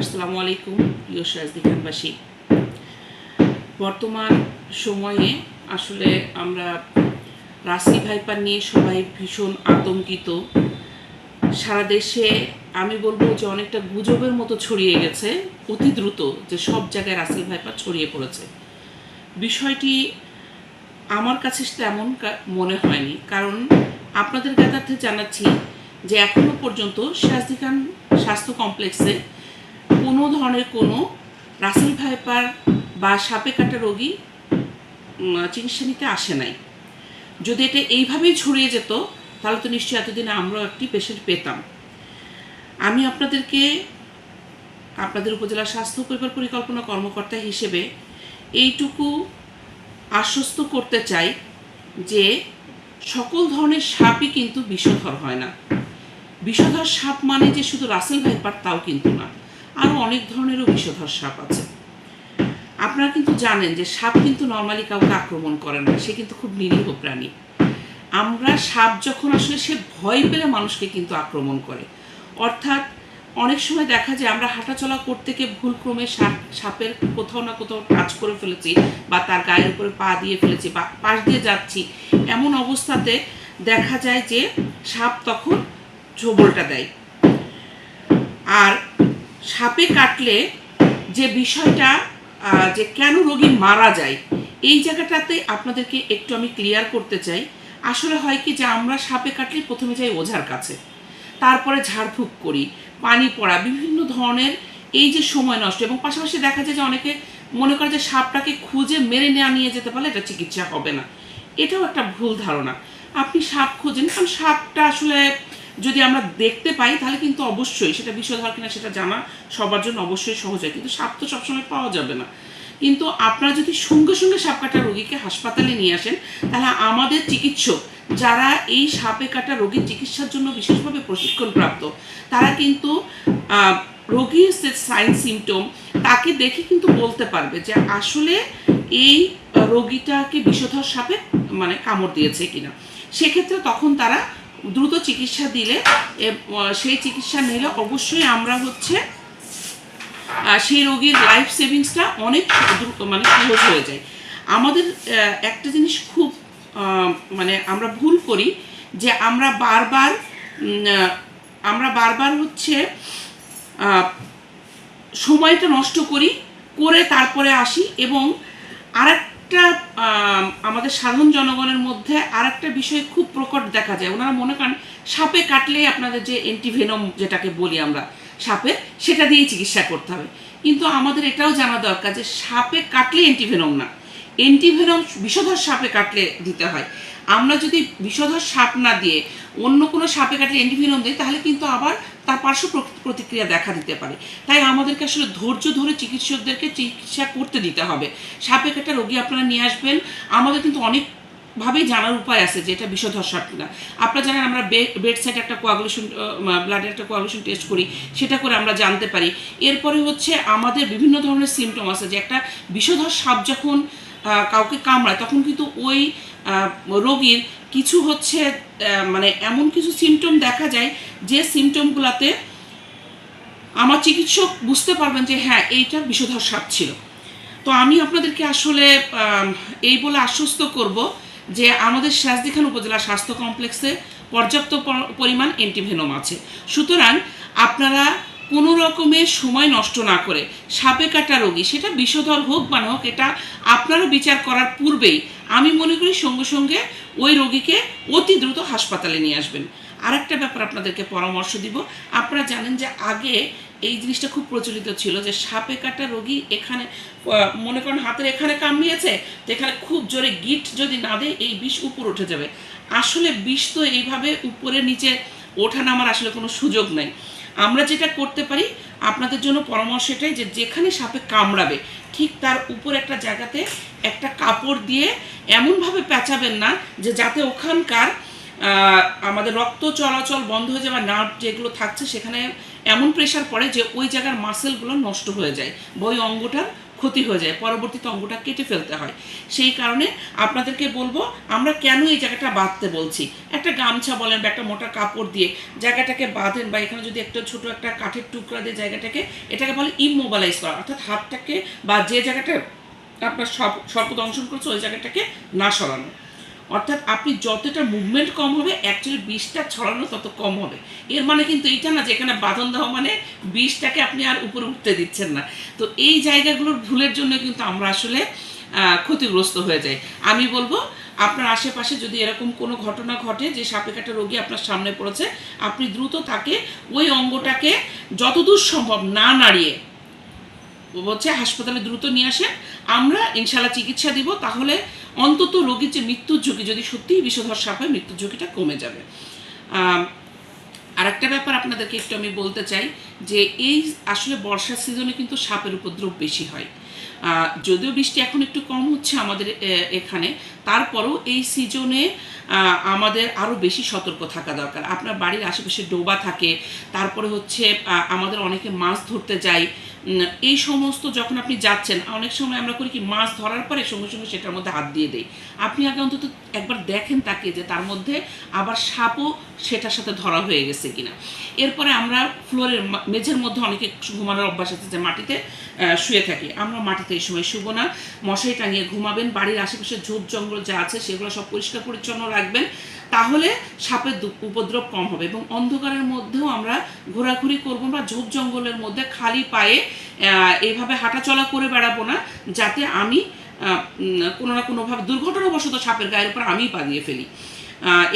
আসসালামু আলাইকুম প্রিয় সাজদি খানবাসী বর্তমান সময়ে আসলে আমরা রাসি ভাইপার নিয়ে সবাই ভীষণ আতঙ্কিত। সারা দেশে আমি বলব যে অনেকটা গুজবের মতো ছড়িয়ে গেছে, অতি দ্রুত যে সব জায়গায় রাসেল ভাইপার ছড়িয়ে পড়েছে। বিষয়টি আমার কাছে তেমন মনে হয়নি। কারণ আপনাদের জ্ঞাতার্থে জানাচ্ছি যে এখনও পর্যন্ত সিরাজদি খান স্বাস্থ্য কমপ্লেক্সে কোনো ধরনের কোনো রাসেল ভাইপার বা সাপে কাটা রোগী চিকিৎসা নিতে আসে নাই। যদি এটা এইভাবেই ছড়িয়ে যেত, তাহলে তো নিশ্চয়ই এতদিন আমরাও একটি পেশেন্ট পেতাম। আমি আপনাদেরকে, আপনাদের উপজেলা স্বাস্থ্য পরিবার পরিকল্পনা কর্মকর্তা হিসেবে এইটুকু আশ্বস্ত করতে চাই যে সকল ধরনের সাপই কিন্তু বিষধর হয় না। বিষধর সাপ মানে যে শুধু রাসেল ভাইপার, তাও কিন্তু না। আরও অনেক ধরনেরও বিষধর সাপ আছে। আপনারা কিন্তু জানেন যে সাপ কিন্তু নর্মালি কাউকে আক্রমণ করে না, সে কিন্তু খুব নিরীহ প্রাণী। আমরা সাপ যখন আসলে সে ভয় পেলে মানুষকে কিন্তু আক্রমণ করে। অর্থাৎ অনেক সময় দেখা যায় আমরা হাঁটাচলা করতে গিয়ে ভুলক্রমে সাপ, সাপের কোথাও না কোথাও টাচ করে ফেলেছি বা তার গায়ের উপরে পা দিয়ে ফেলেছি বা পাশ দিয়ে যাচ্ছি, এমন অবস্থাতে দেখা যায় যে সাপ তখন ঝোবলটা দেয়। আর সাপে কাটলে যে বিষয়টা যে কেন রোগী মারা যায়, এই জায়গাটাতে আপনাদেরকে একটু আমি ক্লিয়ার করতে চাই। আসলে হয় কি যে আমরা সাপে কাটলে প্রথমে যাই ওঝার কাছে, তারপরে ঝাড়ফুঁক করি, পানি পড়া, বিভিন্ন ধরনের এই যে সময় নষ্ট এবং পাশাপাশি দেখা যায় যে অনেকে মনে করে যে সাপটাকে খুঁজে মেরে নেওয়া নিয়ে যেতে পারলে এটা চিকিৎসা হবে না। এটাও একটা ভুল ধারণা। আপনি সাপ খোঁজেন, কারণ সাপটা আসলে যদি আমরা দেখতে পাই, তাহলে কিন্তু অবশ্যই সেটা বিষধর কিনা সেটা জানা সবার জন্য অবশ্যই সহজ হয়। কিন্তু সাপ তো সবসময় পাওয়া যাবে না। কিন্তু আপনারা যদি সঙ্গে সঙ্গে সাপ কাটা রোগীকে হাসপাতালে নিয়ে আসেন, তাহলে আমাদের চিকিৎসক যারা এই সাপে কাটা রোগীর চিকিৎসার জন্য বিশেষভাবে প্রশিক্ষণপ্রাপ্ত তারা কিন্তু রোগীর সাইন সিমটম তাকে দেখে কিন্তু বলতে পারবে যে আসলে এই রোগীটাকে বিষধর সাপে মানে কামড় দিয়েছে কিনা। সেক্ষেত্রে তখন তারা দ্রুত চিকিৎসা দিলে সেই চিকিৎসা নিলে অবশ্যই আমরা হচ্ছে সেই রোগীর লাইফ সেভিংসটা অনেক দ্রুত মানে সহজ হয়ে যায়। আমাদের একটা জিনিস খুব মানে আমরা ভুল করি যে আমরা বারবার আমরা বারবার হচ্ছে সময়টা নষ্ট করি, করে তারপরে আসি এবং আরেকটা আহ, আমাদের সাধারণ জনগণের মধ্যে আর একটা বিষয় খুব প্রকট দেখা যায়। ওনারা মনে করেন সাপে কাটলেই আপনাদের যে অ্যান্টিভেনম যেটাকে বলি আমরা সাপে সেটা দিয়েই চিকিৎসা করতে হবে। কিন্তু আমাদের এটাও জানা দরকার যে সাপে কাটলে অ্যান্টিভেনম না। অ্যান্টিভেনম বিষধর সাপে কাটলে দিতে হয়। আমরা যদি বিষধর সাপ না দিয়ে অন্য কোনো সাপে কাটলে অ্যান্টিভেনম দিই, তাহলে কিন্তু আবার তার পার্শ্ব প্রতিক্রিয়া দেখা দিতে পারে। তাই আমাদেরকে আসলে ধৈর্য ধরে চিকিৎসকদেরকে চিকিৎসা করতে দিতে হবে। সাপে কাটা রোগী আপনারা নিয়ে আসবেন। আমাদের কিন্তু অনেক ভাবেই জানার উপায় আছে যে এটা বিষধর সাপ কিনা। আপনারা জানেন আমরা বেড সাইড একটা কোয়াগুলেশন ব্লাডের একটা কোয়াগুলেশন টেস্ট করি, সেটা করে আমরা জানতে পারি। এরপরে হচ্ছে আমাদের বিভিন্ন ধরনের সিমটম আছে যে একটা বিষধর সাপ যখন কাউকে কামড়ায়, তখন কিন্তু ওই রোগীর কিছু হচ্ছে মানে এমন কিছু সিমটম দেখা যায় যে সিমটমগুলোতে আমার চিকিৎসক বুঝতে পারবেন যে হ্যাঁ এইটা বিষধর সাপ ছিল। তো আমি আপনাদেরকে আসলে এই বলে আশ্বস্ত করব যে আমাদের সিরাজদি খান উপজেলা স্বাস্থ্য কমপ্লেক্সে পর্যাপ্ত পরিমাণ অ্যান্টিভেনম আছে। সুতরাং আপনারা কোনো রকমের সময় নষ্ট না করে। সাপে কাটা রোগী, সেটা বিষধর হোক বা না হোক, এটা আপনারা বিচার করার পূর্বেই আমি মনে করি সঙ্গে সঙ্গে ওই রোগীকে অতি দ্রুত হাসপাতালে নিয়ে আসবেন। আরেকটা ব্যাপার আপনাদেরকে পরামর্শ দিব। আপনারা জানেন যে আগে এই জিনিসটা খুব প্রচলিত ছিল যে সাপে কাটা রোগী এখানে মনে করেন হাতের এখানে কামড়িয়েছে তো এখানে খুব জোরে গিট যদি না দেয়, এই বিষ উপর উঠে যাবে। আসলে বিষ তো এইভাবে উপরে নিচে ওঠা নামার আসলে কোনো সুযোগ নাই। আমরা যেটা করতে পারি, আপনাদের জন্য পরামর্শ এটাই যে যেখানে সাপে কামড়াবে, ঠিক তার উপর একটা জায়গাতে একটা কাপড় দিয়ে এমনভাবে পেঁচাবেন না যে যাতে ওখানকার আমাদের রক্ত চলাচল বন্ধ হয়ে যাওয়া নার্ভ যেগুলো থাকছে সেখানে এমন প্রেশার পড়ে যে ওই জায়গার মাসেলগুলো নষ্ট হয়ে যায়। বই অঙ্গটার ক্ষতি হয়ে যায়, পরবর্তীতে অঙ্গটা কেটে ফেলতে হয়। সেই কারণে আপনাদেরকে বলব, আমরা কেন এই জায়গাটা বাঁধতে বলছি? একটা গামছা বলেন বা একটা মোটা কাপড় দিয়ে জায়গাটাকে বাঁধেন বা এখানে যদি একটা ছোট একটা কাঠের টুকরা দিয়ে জায়গাটাকে, এটাকে বলে ইমোবালাইজ করা। অর্থাৎ হাতটাকে বা যে জায়গাটা আপনার সব সর্বদংশন দংশন করছে, ওই জায়গাটাকে না সরানো। অর্থাৎ আপনি যতটা মুভমেন্ট কম হবে অ্যাকচুয়ালি বিষটা ছড়ানো তত কম হবে। এর মানে কিন্তু এইটা না যে এখানে বাঁধন দেওয়া মানে বিষটাকে আপনি আর উপরে উঠতে দিচ্ছেন না। তো এই জায়গাগুলোর ভুলের জন্য কিন্তু আমরা আসলে ক্ষতিগ্রস্ত হয়ে যাই। আমি বলব, আপনার আশেপাশে যদি এরকম কোনো ঘটনা ঘটে যে সাপে কাটা রোগী আপনার সামনে পড়েছে, আপনি দ্রুত তাকে ওই অঙ্গটাকে যতদূর সম্ভব না নাড়িয়ে হচ্ছে হাসপাতালে দ্রুত নিয়ে আসেন আমরা ইনশাল্লাহ চিকিৎসা দিব তাহলে অন্তত রোগীর যে মৃত্যুর ঝুঁকি যদি সত্যিই বিষধর সাপ হয় মৃত্যুর ঝুঁকিটা কমে যাবে। আম, আরেকটা ব্যাপার আপনাদেরকে একটু আমি বলতে চাই যে এই আসলে বর্ষার সিজনে কিন্তু সাপের উপদ্রব বেশি হয়। যদিও বৃষ্টি এখন একটু কম হচ্ছে আমাদের এখানে তারপরেও এই সিজনে আমাদের আরও বেশি সতর্ক থাকা দরকার। আপনার বাড়ির আশেপাশে ডোবা থাকে তারপরে হচ্ছে আমাদের অনেকে মাছ ধরতে যায় এই সমস্ত যখন আপনি যাচ্ছেন, অনেক সময় আমরা করি কি, মাছ ধরার পরে সঙ্গে সঙ্গে সেটার মধ্যে হাত দিয়ে দেয় আপনি আগে অন্তত একবার দেখেন তাকে যে তার মধ্যে আবার সাপও সেটার সাথে ধরা হয়ে গেছে কিনা। এরপরে আমরা ফ্লোরের মেঝের মধ্যে অনেকে ঘুমানোর অভ্যাস আছে যে মাটিতে শুয়ে থাকি। আমরা মাটিতে এই সময় শুবো না। মশারি টাঙিয়ে ঘুমাবেন। বাড়ির আশেপাশে ঝোপ জঙ্গল যা আছে সেগুলো সব পরিষ্কার পরিচ্ছন্ন রাখবেন। তাহলে সাপের উপদ্রব কম হবে এবং অন্ধকারের মধ্যেও আমরা ঘোরাঘুরি করব বা ঝোপ জঙ্গলের মধ্যে খালি পায়ে এইভাবে হাঁটাচলা করে বেড়াবো না, যাতে আমি কোনো না কোনোভাবে দুর্ঘটনাবশত সাপের গায়ের উপর আমি পা দিয়ে ফেলি।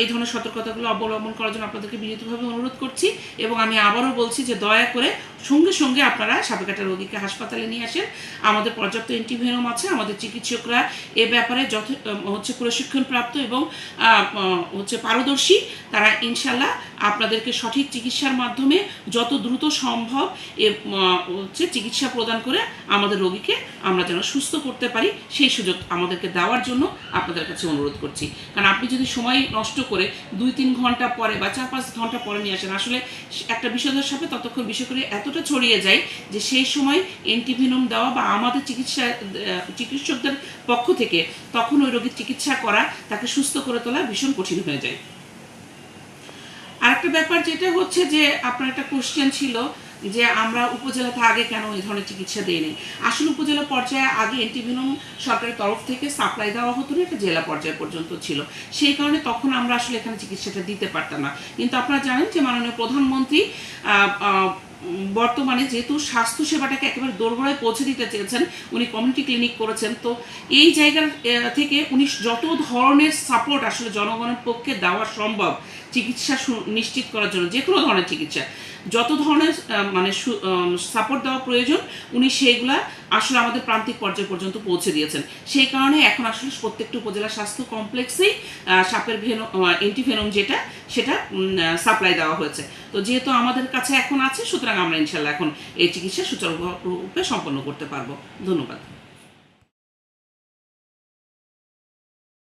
এই ধরনের সতর্কতাগুলো অবলম্বন করার জন্য আপনাদেরকে বিনীতভাবে অনুরোধ করছি এবং আমি আবারও বলছি যে দয়া করে সঙ্গে সঙ্গে আপনারা সাপে কাটা রোগীকে হাসপাতালে নিয়ে আসেন। আমাদের পর্যাপ্ত অ্যান্টিভেনম আছে, আমাদের চিকিৎসকরা এ ব্যাপারে যথ হচ্ছে প্রশিক্ষণপ্রাপ্ত এবং হচ্ছে পারদর্শী। তারা ইনশাল্লাহ আপনাদেরকে সঠিক চিকিৎসার মাধ্যমে যত দ্রুত সম্ভব এ হচ্ছে চিকিৎসা প্রদান করে আমাদের রোগীকে আমরা যেন সুস্থ করতে পারি, সেই সুযোগ আমাদেরকে দেওয়ার জন্য আপনাদের কাছে অনুরোধ করছি। কারণ আপনি যদি সময় নষ্ট করে দুই তিন ঘণ্টা পরে বা চার পাঁচ ঘণ্টা পরে নিয়ে আসেন। আসলে একটা বিষধর সাপে ততক্ষণ বিষয় করে এতটা ছড়িয়ে যায় যে সেই সময় অ্যান্টিভিনম দেওয়া বা আমাদের চিকিৎসা চিকিৎসকদের পক্ষ থেকে তখন ওই রোগীর চিকিৎসা করা তাকে সুস্থ করে তোলা ভীষণ কঠিন হয়ে যায়। আরেকটা ব্যাপার যেটা হচ্ছে যে আপনার একটা কোশ্চেন ছিল যে আমরা উপজেলাতে আগে কেন এই ধরনের চিকিৎসা দিইনি আসলে উপজেলা পর্যায়ে আগে অ্যান্টিভিনম সরকারের তরফ থেকে সাপ্লাই দেওয়া হতো না, এটা জেলা পর্যায় পর্যন্ত ছিল। সেই কারণে তখন আমরা আসলে এখানে চিকিৎসাটা দিতে পারতাম না। কিন্তু আপনারা জানেন যে মাননীয় প্রধানমন্ত্রী বর্তমানে যেহেতু স্বাস্থ্য সেবাটাকে একেবারে দোরগোড়ায় পৌঁছে দিতে চেয়েছেন, উনি কমিউনিটি ক্লিনিক করেছেন, তো এই জায়গার থেকে উনি যত ধরনের সাপোর্ট আসলে জনগণের পক্ষে দেওয়া সম্ভব, চিকিৎসা নিশ্চিত করার জন্য, যে কোনো ধরনের চিকিৎসা, যত ধরনের মানে সাপোর্ট দেওয়া প্রয়োজন, উনি সেইগুলা আসলে আমাদের প্রান্তিক পর্যায় পর্যন্ত পৌঁছে দিয়েছেন। সেই কারণে এখন আসলে প্রত্যেকটা উপজেলা স্বাস্থ্য কমপ্লেক্সেই সাপের ভেনম অ্যান্টিভেনম যেটা, সেটা সাপ্লাই দেওয়া হয়েছে। তো যেহেতু আমাদের কাছে এখন আছে, সুতরাং আমরা ইনশাল্লাহ এখন এই চিকিৎসা সুচারুরূপে সম্পন্ন করতে পারব। ধন্যবাদ।